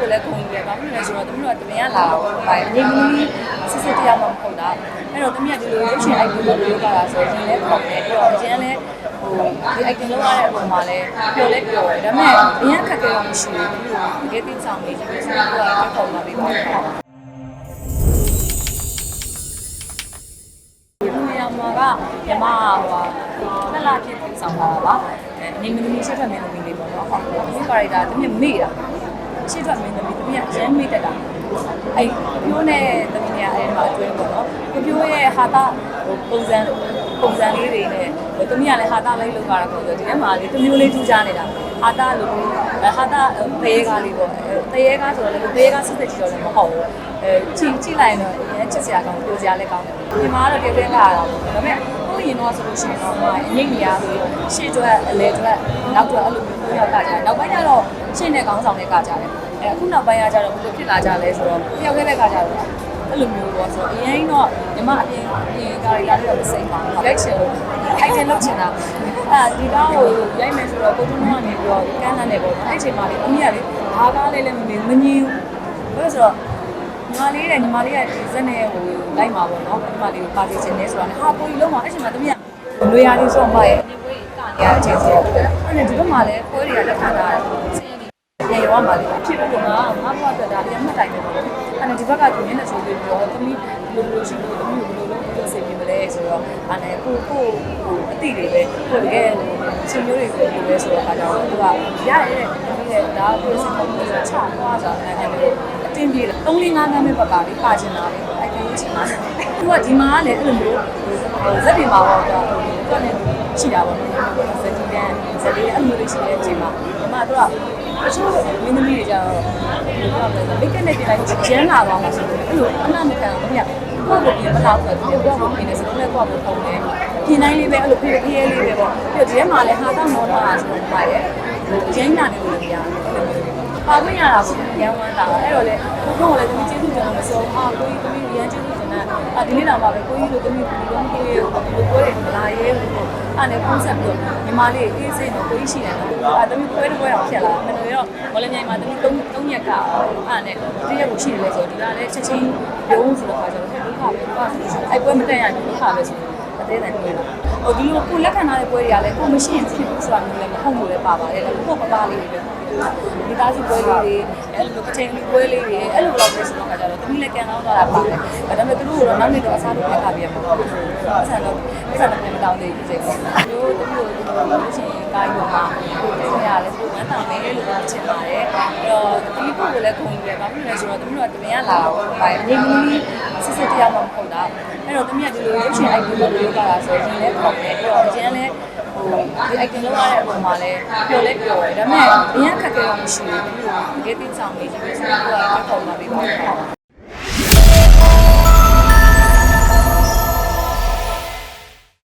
ကိုယ်လည်းခုံယူတယ်ဘာဖြစ်လဲဆိုတော့တမီးတို့ကတမင်ကလာတော့ပါတယ်နေမီစစ်စစ်တရားမှမဟုတ်တာအဲ့တော့တမီးကဒီလိုရုပ်ရှင် item လုပ်လို့ရတာဆိုရင်လည်းပုံတယ်ပြီးတော့အရင်လည်းဟိုဒီ item လုပ်ရတဲ့အပေါ်မှာလည်းပျော်လဲပျော်တယ်ဒါပေမဲ့အရင်ခက်ခဲတော့မရှိဘူးဒီလိုတကယ်သိဆောင်နေကြတယ်ဆိုတော့သူကပုံလာပြီးပါတော့ဒီနေရာမှာကမြမဟိုနှစ်လဖြစ်ပြီးဆောင်လာတာပါအဲနေမနီရှက်ထွက်မင်းသမီးလေးပေါ့နော်ဟုတ်ဒီကာရိုက်တာတမင်မေ့တာ ရှက်ထွက်မင်းသမီးတမင်ကအရင်မေ့တတ်တာအဲ့ပြိုးနဲ့တမင်ကအဲ့မှာအတွင်းပေါ့နော်ပြိုးရဲ့ဟာတာဟိုပုံစံပုံစံလေးတွေနဲ့တမင်ကလည်းဟာတာလေးလောက်ကြတာပေါ့ဆိုဒီထဲမှာလေတမျိုးလေးထူးခြားနေတာဟာတာလို့ဟာတာတရေကားလေးပေါ့တရေကားဆိုတော့လေတရေကားစစ်စစ်ကြည့်တော့လည်းမဟုတ်ဘူးအဲကြည့်ကြည့်လိုက်ရင်တော့အရင်ချစ်စရာကောင်းပြောစရာလည်းကောင်းတယ်ဒီမှာကတော့တကယ်လာတာပေါ့ဒါပေမဲ့ ဟိုရင်တော့ဆိုလို့ရှိရင်တော့အငိမ့်နေရဆိုရှေ့အတွက်အလဲအတွက်နောက်အတွက်အဲ့လိုမျိုးရောက်ကကြတယ်နောက်ပိုင်းကျတော့ရှင်းတဲ့ကောင်းဆောင်တွေကကြတယ်အဲအခုနောက်ပိုင်းကကြတော့ဘယ်လိုဖြစ်လာကြလဲဆိုတော့တယောက်တည်းပဲကကြတော့အဲ့လိုမျိုးပေါ့ဆိုတော့အရင်တော့ညီမအပြင်အပြင်ကာရီလာလေးတော့မစိမ့်ပါဘူးရိုက်ချင်လို့အိုက်တင်လုပ်ချင်တာအဲဒီတော့ဟိုရိုက်မယ်ဆိုတော့ကိုတုံးကနေပြီးတော့ကန်းနဲ့ပေါ့နော်အဲ့ချိန်မှာလေအမေကလေဘာကားလေးလည်းမမြင်မငြင်းဘူးဘာလို့ဆိုတော့ ညီမလေးတဲ့ညီမလေးကဒီဇက်နဲ့ဟိုလိုက်မှာပေါ့နော်ညီမလေးကိုပါတီချင်နေဆိုတော့ဟာပိုကြီးလုံးမှာအဲ့ချိန်မှာတမီးကလွေရာလေးဆိုမှရဲ့နေပွဲကနေရတဲ့အချိန်ဆိုတော့အဲ့ဒါဒီဘက်မှာလည်းပွဲတွေကလက်ခံတာဆင်းရဲနေရောမှာလေဖြစ်လို့ငါငါဘွားတက်တာလည်းမှတ်တိုင်နေပါလို့အဲ့ဒါဒီဘက်ကသူမျက်နှာဆိုပြီးပြောတမီးဘယ်လိုလိုရှိလို့တမီးဘယ်လိုလုပ် လို့စိတ်ပြမလဲဆိုတော့အဲ့ဒါကိုကိုဟိုအတိတွေပဲကိုတကယ်ဟိုချင်းမျိုးတွေပဲပြောလဲဆိုတော့အားကြောင့်သူကရရတဲ့တမီးရဲ့ဒါကိုစပုံလို့ချသွားတာအဲ့ဒါလည်းအတင်းပြေတယ်3 4 5နာမည်ဘက်ကလေးပါချင်တာလေအဲ့ဒါလို့ချင်တာသူကဒီမှာကလည်းအဲ့လိုမျိုးဟိုဇက်တွေမှာပေါ့တော့သူကလည်းရှိတာပေါ့ဇက်တီတန်းဇက်လေးအဲ့လိုလေးရှိတဲ့အချိန်မှာဒီမှာသူကတချို့မင်းသမီးတွေကြတော့ဘယ်လိုလဲမိတ်ကနဲ့ပြလိုက်ကျန်းလာသွားမှာဆိုတော့အဲ့လိုအမှန်မကန်ဘူးမြတ် ကိုယ့်ကိုပြင်မလာဘူးဆိုတော့ကိုယ့်ကိုပြင်နေစလုံးနဲ့ကိုယ့်ကိုပုံနေပြင်တိုင်းလေးပဲအဲ့လိုဖေးဖေးလေးပဲပေါ့ပြီးတော့ဒီထဲမှာလည်းဟာတောင်းမောထားတာဆိုတော့ပါရဲ့ရင်းနာနေလို့လည်းရတယ်ပါခွင့်ရတာကိုရမ်းဝမ်းတာအဲ့တော့လေကိုကတော့လည်းတမီးကျေးဇူးတင်လို့မစိုးအာကိုကြီးတမီးရမ်းကျေးဇူး တင်တာအာဒီနေ့တော့ပါပဲကိုကြီးတို့တမီးဒီလိုမျိုးကိုကိုကိုရဲ့မလာရဲဘူးအဲ့နဲ့ပုံစံပြီးတော့ညီမလေးအေးစိတ်တော့ကိုကြီးရှိတယ်နော်အာတမီးပွဲတစ်ပွဲတော့ဖြစ်လာမလို့ရောဘောလမြိုင်မှာတမီး၃၃ရက်ကအာနဲ့တရက်ကိုရှိတယ်လေဆိုဒီကလည်းချက်ချင်းရုံးဆိုတော့ခါကျတော့ဒုက္ခပဲအဲ့ပွဲမတက်ရဘူးဒုက္ခပဲဆိုအသေးတယ်တွေ့လာ ဟိုဒီလိုကိုလက်ခံထားတဲ့ပွဲတွေကလည်းကိုမရှိရင်ဖြစ်ဘူးဆိုတာမျိုးလည်းမဟုတ်ဘူးလည်းပါပါတယ်ဒါပေမဲ့ပပလေးတွေပဲဒီသားစုပွဲလေးတွေအဲ့လိုကချိန်လေးပွဲလေးတွေအဲ့လိုလောက်ပဲဆိုတော့ခါကျတော့တမီးလည်းကန်ကောင်းသွားတာပါတယ်ဒါပေမဲ့သူတို့ကတော့နောက်နေ့တော့အစားလုပ်ခါပြရမှာပေါ့ဆန်တော့ဆန်တော့ပြန်တောင်းနေပြီချိန်ပေါ့တို့တမီးတို့လို့ရှိရင်ကာယပေါ်မှာကိုယ်တင်ရလဲကိုယ်ဝမ်းသာမယ်လို့ပြောချင်ပါတယ်အဲ့တော့ဒီကိုယ်လည်းခုံယူတယ်ဘာဖြစ်လဲဆိုတော့တမီးတို့ကတမင်ကလာတော့ပါတယ်နေမီစစ်စစ်တ ရားမှမဟုတ်တာအဲ့တော့တမီးကဒီလိုရုပ်ရှင် item လုပ်လို့ရတာဆိုရင်လည်းပုံတယ်ပြီးတော့အရင်လည်းဟိုဒီ item လုပ်ရတဲ့အပေါ်မှာလည်းပျော်လဲပျော်တယ်ဒါပေမဲ့အရင်ခက်ခဲတော့မရှိဘူးတကယ်သိဆောင်နေကြတယ်ဆိုတော့ကိုယ်ကပုံလာပြီးပါ